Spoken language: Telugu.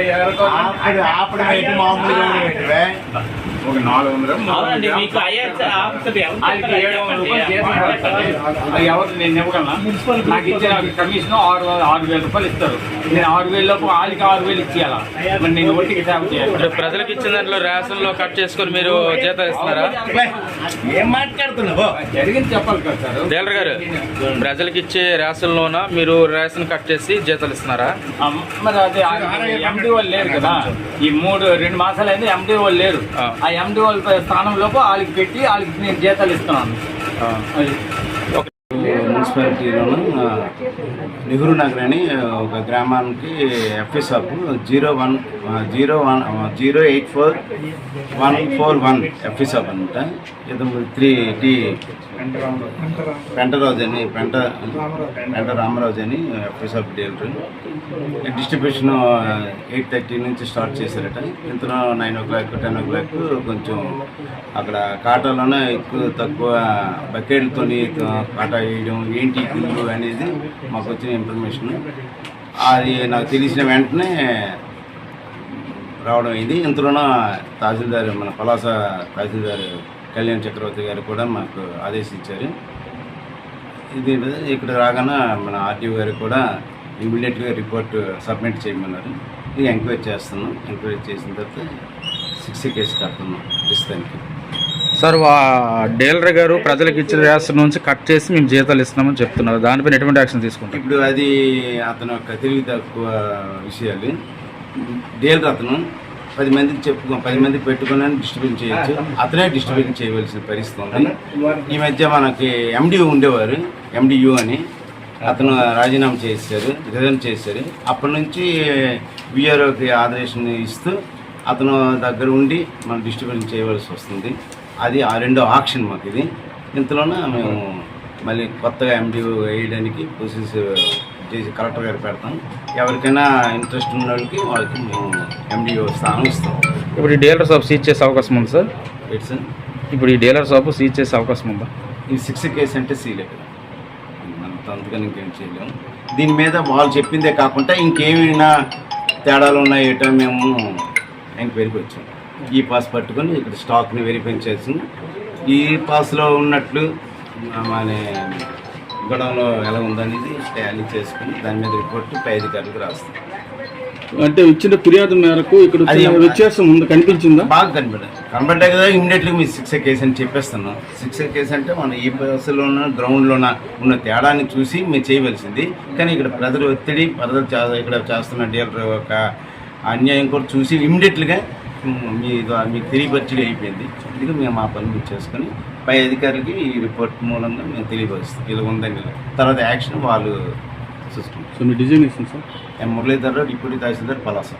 ఆపడు ఆపడం ఏంటి మామూలుగా ఏంటివే? ఒక నాలుగు వందలు ఎవరు నేను ఇవ్వగలనా? నాకు ఇచ్చే కమిషన్ ఆరు ఆరు వేల రూపాయలు ఇస్తారు. నేను ఆరు వేల లోపు వాళ్ళకి ఆరు వేలు ఇచ్చేయాలా? మరి నేను ఒట్టికి సేవ చేయాలి? అంటే ప్రజలకు ఇచ్చిన దాంట్లో రేషన్లో కట్ చేసుకొని మీరు జీతాలు ఇస్తున్నారా? బే, ఏం మాట్లాడుతున్నావు? జరిగింది చెప్పాలి కదా సార్. డీలర్ గారు ప్రజలకు ఇచ్చే రేషన్ లోన మీరు రేషన్ కట్ చేసి జీతాలు ఇస్తున్నారా? ఆ, మరి అదే ఎండి వాళ్ళు లేరు కదా. ఈ మూడు రెండు మాసాలు అయింది ఎండి వాళ్ళు లేరు. ఆ. ఎండి వాళ్ళ స్థానంలోపు వాళ్ళకి పెట్టి వాళ్ళకి నేను జీతాలు ఇస్తున్నాను. అది మున్సిపాలిటీలోను ఆ, నెహ్రూ నగర్ అని ఒక గ్రామానికి FS shop zero one zero one zero eight four one four one FS shop అనమాట ఇది త్రీ టీ పెంటరాజు అని పెంట పెంట రామరాజు అని FS shop dealer. Distribution eight thirty నుంచి స్టార్ట్ చేశారట. ఇంతలో nine o'clock ten o'clock కొంచెం అక్కడ కాటాలోనే ఎక్కువ తక్కువ బకెట్లతో కాటా వేయడం ఏంటి గుళ్ళు అనేది మాకు వచ్చిన ఇన్ఫర్మేషన్ అది నాకు తెలిసిన వెంటనే రావడం అయింది ఇంతలోన తహసీల్దార్ మన పలాస తహసీల్దార్ కళ్యాణ్ చక్రవర్తి గారు కూడా మాకు ఆదేశించారు. ఇది ఇక్కడ రాగానే మన ఆర్టీఓ గారు కూడా ఇమీడియట్గా రిపోర్ట్ సబ్మిట్ చేయమన్నారు. ఇది ఎంక్వైరీ చేస్తున్నాం. ఎంక్వైరీ చేసిన తర్వాత సిక్స్ కేసు కడుతున్నాం. ప్రస్తుతానికి. సార్ డీలర్ గారు ప్రజలకు ఇచ్చిన రేషన్ నుంచి కట్ చేసి మేము జీతాలు ఇస్తున్నామని చెప్తున్నారు. దానిపైన ఎటువంటి యాక్షన్ తీసుకుంటాం ఇప్పుడు అది అతను యొక్క తెలివి తక్కువ విషయాలు. డీలర్ అతను పది మందికి చెప్పుకో పది మందికి పెట్టుకుని డిస్ట్రిబ్యూట్ చేయొచ్చు. అతనే డిస్ట్రిబ్యూట్ చేయవలసిన పరిస్థితి ఉంది. ఈ మధ్య మనకి ఎండియూ ఉండేవారు ఎండియూ అని. అతను రాజీనామా చేశారు రిజైన్ చేశారు. అప్పటి నుంచి విఆర్ఓకి ఆదేశం ఇస్తూ అతను దగ్గర ఉండి మనం డిస్ట్రిబ్యూషన్ చేయవలసి వస్తుంది. అది ఆ రెండో ఆప్షన్ మాకు ఇది. ఇంతలోనే మేము మళ్ళీ కొత్తగా ఎండిఓ వేయడానికి ప్రాసెస్ చేసి కలెక్టర్ గారు పెడతాం. ఎవరికైనా ఇంట్రెస్ట్ ఉన్న వాళ్ళకి వాళ్ళకి మేము ఎండిఓ స్థానం ఇస్తాం. ఇప్పుడు ఈ డీలర్ షాప్ సీజ్ చేసే అవకాశం ఉంది సార్? ఇట్స్ ఇప్పుడు ఈ డీలర్ షాప్ సీజ్ చేసే అవకాశం ఉందా? ఈ సిక్స్ కేసు అంటే సీలే కదా మనం అంతగా ఇంకేం చేయలేము దీని మీద వాళ్ళు చెప్పిందే కాకుండా ఇంకేమైనా తేడాలు ఉన్నాయేటో మేము ఎంక్వైరీకి వచ్చాం ఈ పాస్ పట్టుకొని ఇక్కడ స్టాక్ని వెరిఫై చేసి ఈ పాస్లో ఉన్నట్లు మన గొడవలో ఎలా ఉందనేది టాలీ చేసుకుని దాని మీద రిపోర్ట్ పై అధికారులకు రాస్తాం. అంటే ఇచ్చిన ఫిర్యాదు మేరకు ఇక్కడ వ్యత్యాసం ఉంది కనిపించిందా? బాగా కనబడ్డాయి కనబడ్డాయి కదా ఇమ్మీడియట్లీ మీ సిక్స్ కేసు అని చెప్పేస్తున్నాం. సిక్స్ కేసు అంటే మన ఈ బస్సులోన గ్రౌండ్లోన ఉన్న తేడాన్ని చూసి మీరు చేయవలసింది. కానీ ఇక్కడ ప్రజల ఒత్తిడి ప్రజలు ఇక్కడ చేస్తున్న డీలర్ యొక్క అన్యాయం కూడా చూసి ఇమ్మీడియట్లీగా మీ మీకు తెలియపరిచడం అయిపోయింది. అందుకే మేము మా పని మీరు చేసుకొని పై అధికారులకి ఈ రిపోర్ట్ మూలంగా మేము తెలియపరుస్తాం. ఇలా ఉందని తర్వాత యాక్షన్ వాళ్ళు చూసుకుంటాం సో మీ డిజైన్ ఇస్తుంది సార్ మురళీధర్ రావు డిప్యూటీ తహసీల్దార్ పలాస.